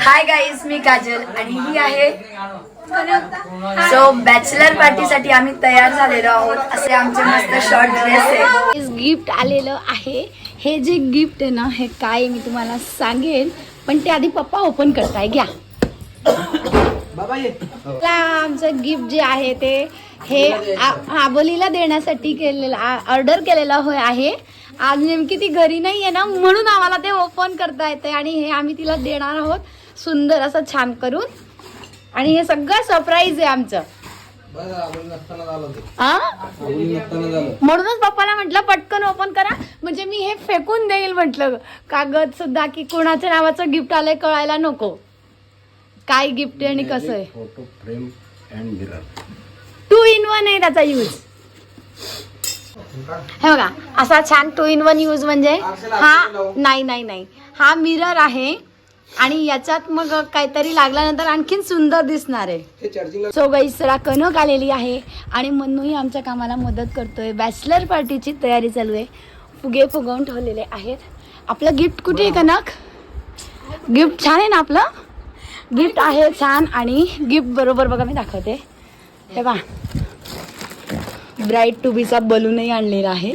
Hi guys मी काजल आणि ही आहे so bachelor पार्टीसाठी आम्ही तयार झालेलो आहोत. असे आमचे मस्त शॉर्ट ड्रेस आहे गिफ्ट आलेलं आहे. हे जे गिफ्ट आहे ना हे काय मी तुम्हाला सांगेन. पण ते आधी पप्पा ओपन करताय. घ्या. आमचं गिफ्ट जे आहे ते हे आबोलीला देण्यासाठी केलेलं ऑर्डर केलेलं होय आहे. आज नेमकी ती घरी नाही आहे ना म्हणून आम्हाला ते ओपन करता येते आणि हे आम्ही तिला देणार आहोत सुंदर असं छान करून. आणि हे सगळं सरप्राईज आहे आमचं. म्हणूनच पप्पाला म्हटलं पटकन ओपन करा. म्हणजे मी हे फेकून देईल म्हटलं. कागद सुद्धा की कोणाच्या नावाचं गिफ्ट आलंय कळायला नको. काय गिफ्ट आहे आणि कसं आहे? Photo frame and mirror two in one आहे त्याचा यूज हे बघा असा छान टू इन वन यूज म्हणजे हा नाही नाही नाही. हा मिरर आहे आणि याच्यात मग काहीतरी लागल्यानंतर आणखीन सुंदर दिसणार आहे. सो गाई जरा कणक आलेली आहे आणि मन्नूही आमच्या कामाला मदत करतोय. बॅचलर पार्टीची तयारी चालू आहे. फुगे फुगवून ठेवलेले आहेत. आपलं गिफ्ट कुठे आहे कनक? गिफ्ट छान आहे ना आपलं? गिफ्ट आहे छान. आणि गिफ्ट बरोबर बघा मी दाखवते. हे बा ब्राईट टू बीचा बलूनही आणलेला आहे.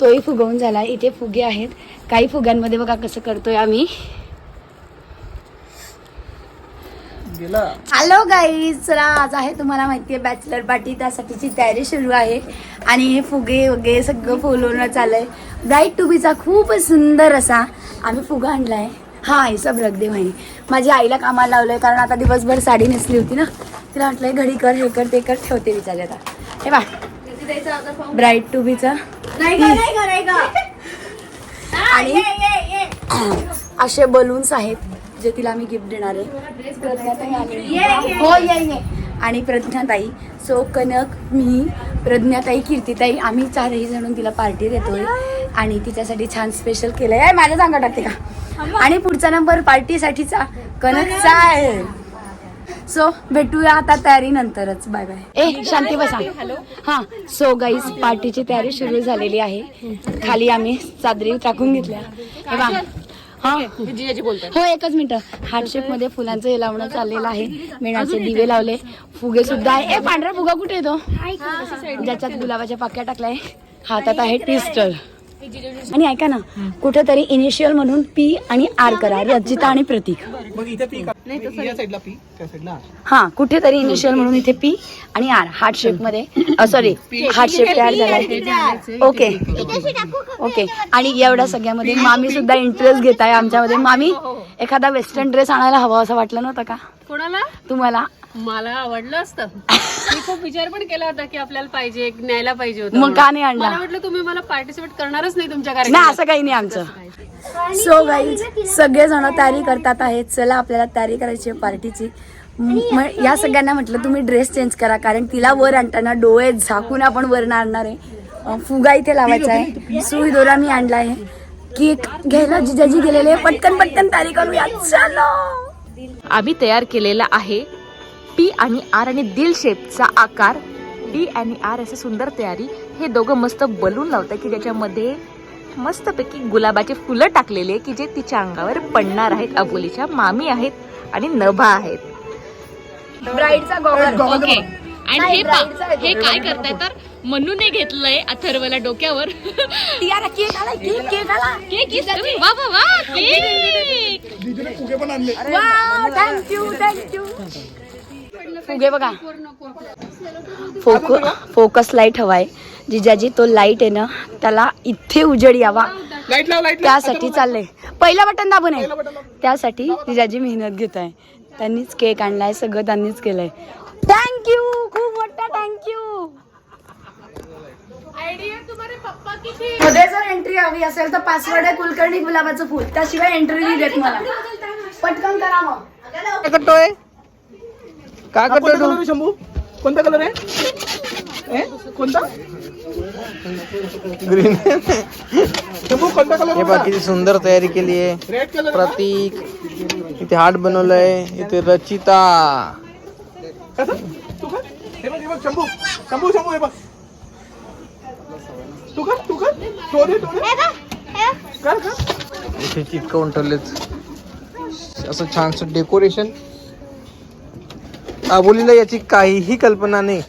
तोही फुगवून झाला. इथे फुगे आहेत. काही फुग्यांमध्ये बघा कसं करतोय आम्ही. हॅलो गाईज चला आज आहे तुम्हाला माहिती आहे बॅचलर पार्टी त्यासाठीची तयारी सुरू आहे. आणि हे फुगे वगैरे सगळं फुलवणं चाललंय. ब्राईट टू बीचा खूपच सुंदर असा आम्ही फुगा आणलाय. हा हे सब रख दे म्हणे माझी आईला कामाला लावलंय कारण आता दिवसभर साडी नेसली होती ना. तिला म्हटलंय घडी कर हे कर ते कर. ठेवते विचारले आता. हे बा ब्राईट टू बीचा आणि असे बलून्स आहेत जे तिला आम्ही गिफ्ट देणार आहे. हो ये ये. आणि प्रज्ञाताई सो कनक मी प्रज्ञाताई कीर्तिताई आम्ही चारही जणून तिला पार्टी देतोय. आणि तिच्यासाठी छान स्पेशल केलंय. माझ्या सांगा टाकते का? आणि पुढचा नंबर पार्टीसाठीचा कनकचा आहे. सो भेटूया आता तयारी नंतरच. बाय बाय ए शांती बसा. हा सो गाईज पार्टीची तयारी सुरू झालेली आहे. खाली आम्ही चादरी टाकून घेतल्या. हे बा हा. हो एकच मिनिट. हार्टशेपमध्ये फुलांचं हे लावणं चाललेलं आहे. मेणाचे दिवे लावले. फुगे सुद्धा आहे. ए पांढरा फुगा कुठे येतो ज्याच्यात गुलाबाच्या पाक्या टाकलाय हातात आहे ट्विस्टर आणि ऐका ना कुठेतरी इनिशियल म्हणून पी आणि आर करा. रजिता आणि प्रतीक. या साईडला पी त्या साईडला. हा कुठेतरी इनिशियल म्हणून इथे पी आणि आर हार्ट शेपमध्ये. सॉरी हार्ट शेप तयार झालाय. ओके ओके आणि एवढ्या सगळ्यामध्ये मामी सुद्धा इंटरेस्ट घेत आहे आमच्यामध्ये. मामी एखादा वेस्टर्न ड्रेस आणायला हवा असं वाटलं नव्हतं का? कोणाला? तुम्हाला? मला आवडलं असतं. मी खूप विचार पण केला होता की आपल्याला पाहिजे एक न्यायला पाहिजे होतं मग. का नाही आणला? मला वाटलं तुम्ही मला पार्टिसिपेट करणारच नाही तुमच्या नाही कार्यक्रमात. असं काही नाही आमचं. सो गाईज सगळेजण तयारी करतात आहेत. चला आपल्याला तयारी करायची आहे पार्टीची. म- म- या सगळ्यांना म्हटलं तुम्ही ड्रेस चेंज करा कारण तिला वर आणताना डोळे झाकून आपण वर आणणार आहे. अं, फुगा इथे लावायचा आहे. सुई दोरा मी आणला आहे. केक घ्यायला जिजाजी गेलेले पटकन पटकन तयारी करूया. चलो! आम्ही तयार केलेला आहे पी आणि आर आणि दिल शेपचा आकार पी आणि आर असे सुंदर तयारी हे दोघं मस्त बलून लावतात की ज्याच्यामध्ये मस्तपैकी गुलाबाचे फुलं टाकलेले की जे तिच्या अंगावर पडणार आहेत. अबोलीच्या मामी आहेत आणि नभा आहेत. ब्राईडचा गॉगल. ओके. आणि हे पा हे काय करताय तर? मनूने घेतलंय अथर्वला डोक्यावर. टियारा केक आलाय केक केक आला. केक वा वा वा केक. दीदीने फुगे पण आणले. थँक्यू थँक्यू फुगे बघा. फोक फोकस लाइट हवाय. जिजाजी तो लाइट आहे ना त्याला इथे उजेड यावा. लाइट लाव लाइट त्यासाठी चाललंय. पहिला बटन दाबून आहे त्यासाठी जिजाजी मेहनत घेत आहे त्यांनीच केक आणलाय सगळं त्यांनीच केलंय. थँक्यू खूप मोठा थँक्यू मध्ये जर एंट्री हवी असेल तर पासवर्ड आहे कुलकर्णी गुलाबाचं फुल. त्याशिवाय एंट्री नाही देत मला. पटकन करा मग. काय करतोय काय करतोय तू शंभू? कोणता कलर आहे? कोणता? ग्रीन शंभू कोणता कलर हे बघ किती सुंदर तयारी केली आहे. प्रतीक. इथे हार्ट बनवलंय. इथे रचिता. कसं? तू कर. बघ बघ शंभू. शंभू शंभू हे बघ. तू कर तू कर. टोरे टोरे कर कर. इथे चिटकवून ठेवलेत. असं छानसं डेकोरेशन आबोलीला याची काहीही कल्पना नाही.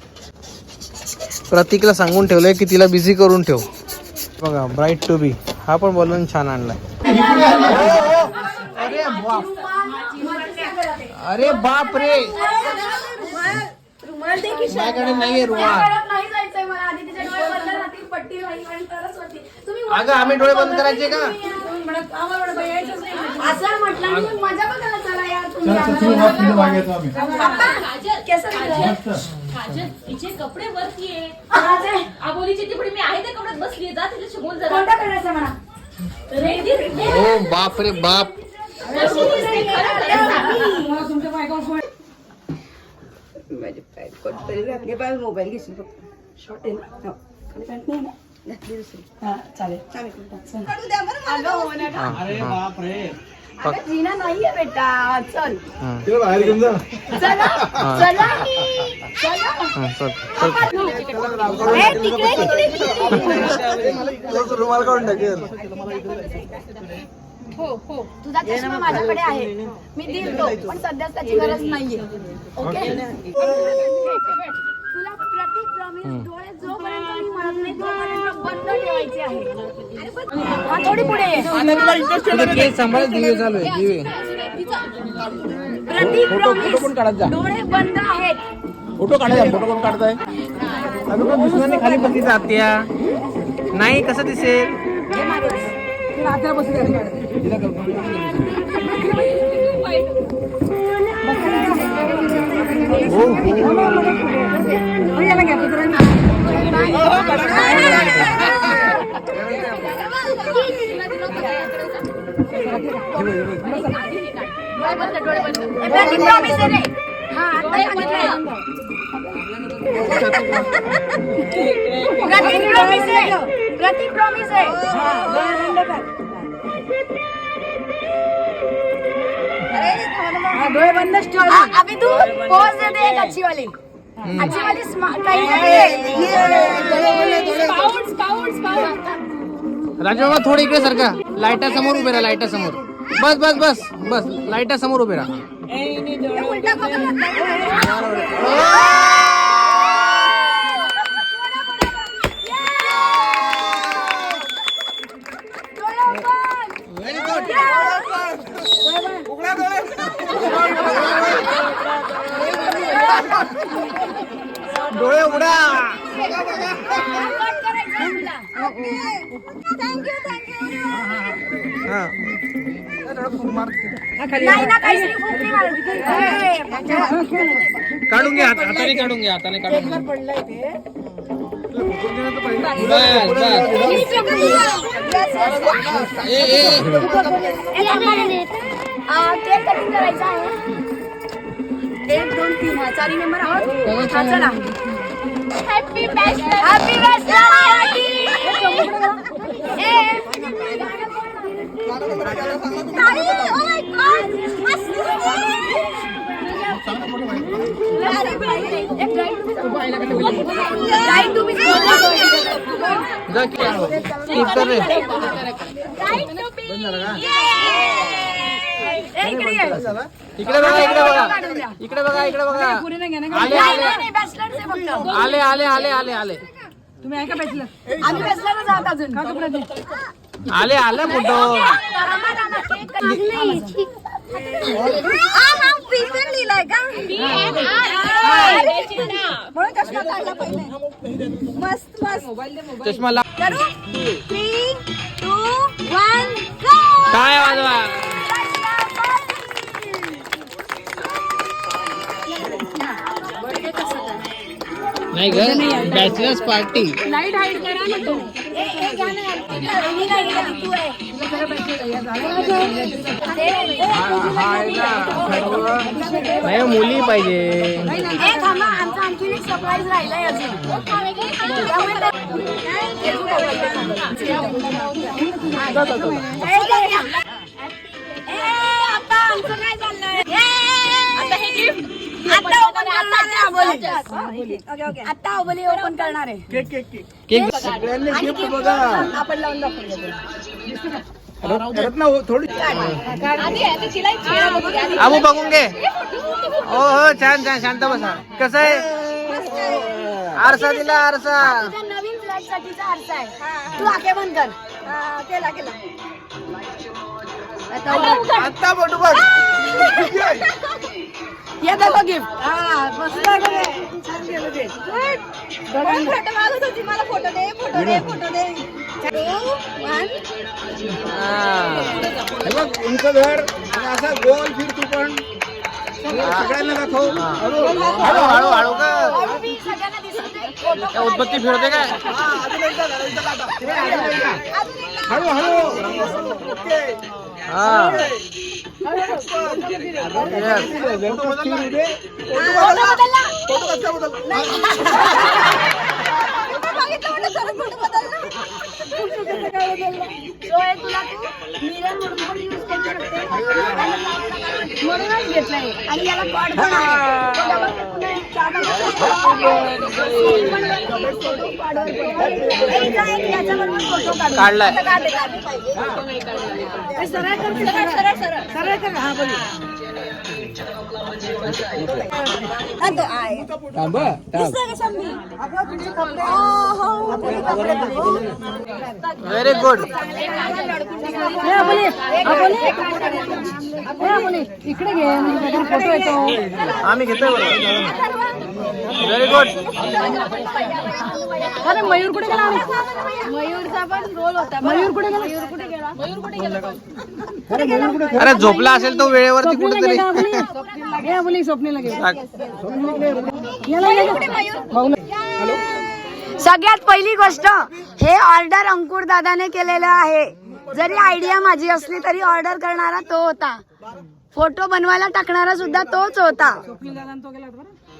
प्रतीकला सांगून ठेवलंय की तिला बिझी करून ठेव. बघा ब्राईट टू बी हा पण बॉलून छान आणलाय. अरे बाप. अरे बाप रे. माझ्याकडे नाहीये रुमाल. अगं आम्ही डोळे बंद करायचे का? असं म्हटलं मी मजा बघायला चला यार तुम्ही आम्हाला. पप्पा, केसं झालं? काजल तिचे कपडे वरती आहे. कोणाचे? आबोलीची तिकडे मी आहे त्या कपड्यात बसली जा तिच्याशी बोल जरा. कोणत्या कलरचा म्हणा? रेडी हो बाप रे बाप. हा, चालेल. अरे बाप रे अगं, जीना नाहीये बेटा. चल. हा. चला चला चला. हा, चल, चल. ए, तिकडे, तिकडे, तिकडे. रुमाल काढून टाकेल तुझा चष्मा माझ्याकडे आहे. मी देईल तो पण सध्या त्याची गरज नाहीये. ओके? तुला प्रति प्रॉमिस डोळे जोपर्यंत मी म्हणत आहे. थोडी पुढे सांभाळ दिवे चालू आहे दिवे. फोटो फोटो पण काढत जा? प्रॉमिस डोळे बंद आहेत. फोटो काढायचा फोटो कोण काढताय? पण दुसऱ्याने खाली बसली जात्या नाही कसं दिसेल. हो हो ए, प्रति प्रॉमिस आहे रे हा आता सांगितलंय. प्रति प्रॉमिस आहे प्रति प्रॉमिस आहे. हा, डोळे. हा, बंदच ठेव. अभि तू पोज दे दे एक अच्छी वाली अच्छी वाली काही राजू बाबा थोडे इकडे सारखा. लाईटा समोर उभे राहा लाईटा समोर बस बस बस बस. लाईटा समोर उभे राहा. डोळे उघडा. काढून घ्या हात- हाताने काढून घ्या हाताने काढून ना. आ, केक कटिंग करायचा आहे एक दोन तीन हा चारी मेंबर आहोत. हा चला. हॅपी बॅचलर हॅपी जा की स्किप कर रे इकडे बघा इकडे बघा इकडे बघा इकडे बघा आले आले आले आले आले आले आले आम्ही बॅचलर जात अजून. आले आले फोटो. लिहिलाय का? म्हणून चष्मा काढला पहिले. मस्त मस्त. चष्मा ला करू? थ्री टू वन गो काय वाजवा? नाही ग बॅचलर्स पार्टी नाही मुली पाहिजे. आमचा आणखी एक सरप्राईज राहिलाय अजून. आता ओपन करणार आहे. आबोली. आता आबोली ओपन करणार आहे. केक आपण लावून दाखवूया रत्ना हो, थोडी. आबू बघून घे. हो हो छान छान शांत बसा. कसं आहे? आरसा दिला आरसा. नवीन फ्लॅट साठीचा आरसा आहे. तू आके बंद कर. केला केला. आता बघ. ये बघा गिफ्ट. हा मस्त छान केलं ते. फोटो मागत होती मला. फोटो दे फोटो दे फोटो दे. हे. बघ उंच धर आणि असा गोल फिर तू पण सगळ्यांना दाखव. हळू हळू हळू का उत्पत्ती फिरवते काय? हळू हळू હા ફોટો બદલ ફોટો બદલ ओके हा म्हणूनच घेतलंय. आणि याला कॉड पण आहे. काढलाय. सरळ कर सरळ सरळ सरळ. सरळ कर. हा बोल. व्हेरी गुड इकडे घे फोटो येतो. आम्ही घेतोय व्हेरी गुड अरे मयूर कुठे गेला? मयूरचा पण रोल होता मयूर कुठे गेला? मयूर कुठे गेला? मयूर कुठे गेला अरे झोपला असेल तो वेळेवरती कुठेतरी. हे. स्वप्नीला सगळ्यात पहिली गोष्ट हे ऑर्डर अंकुर दादाने केलेलं आहे. जरी आयडिया माझी असली तरी ऑर्डर करणारा तो होता. फोटो बनवायला टाकणारा सुद्धा तोच होता.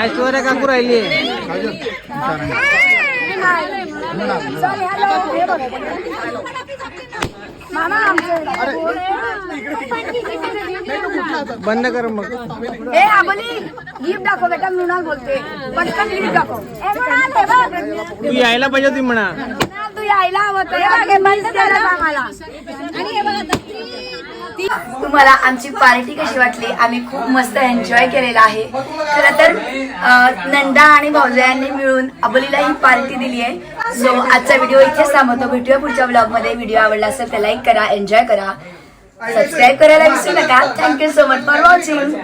ऐश्वर्या काकू राहिली मामा बंद कर मग. ए आबली गिफ्ट दाखव बेटा मृणाल बोलते. पटकन गिफ्ट दाखव. हे तू यायला पाहिजे होती म्हणा. तू यायला हवं. हे हे आम्हाला. आणि हे बघ आता. तुम्हाला आमची पार्टी कशी वाटली? आम्ही खूप मस्त एन्जॉय केलेला आहे. खरं तर नंदा आणि भाऊजयांनी मिळून अबोलीला ही पार्टी दिली आहे. सो आजचा व्हिडिओ इथेच थांबवतो. भेटूया पुढच्या ब्लॉगमध्ये व्हिडिओ आवडला असेल तर लाईक करा एन्जॉय करा. सबस्क्राईब करायला विसरू नका. Thank you so much for watching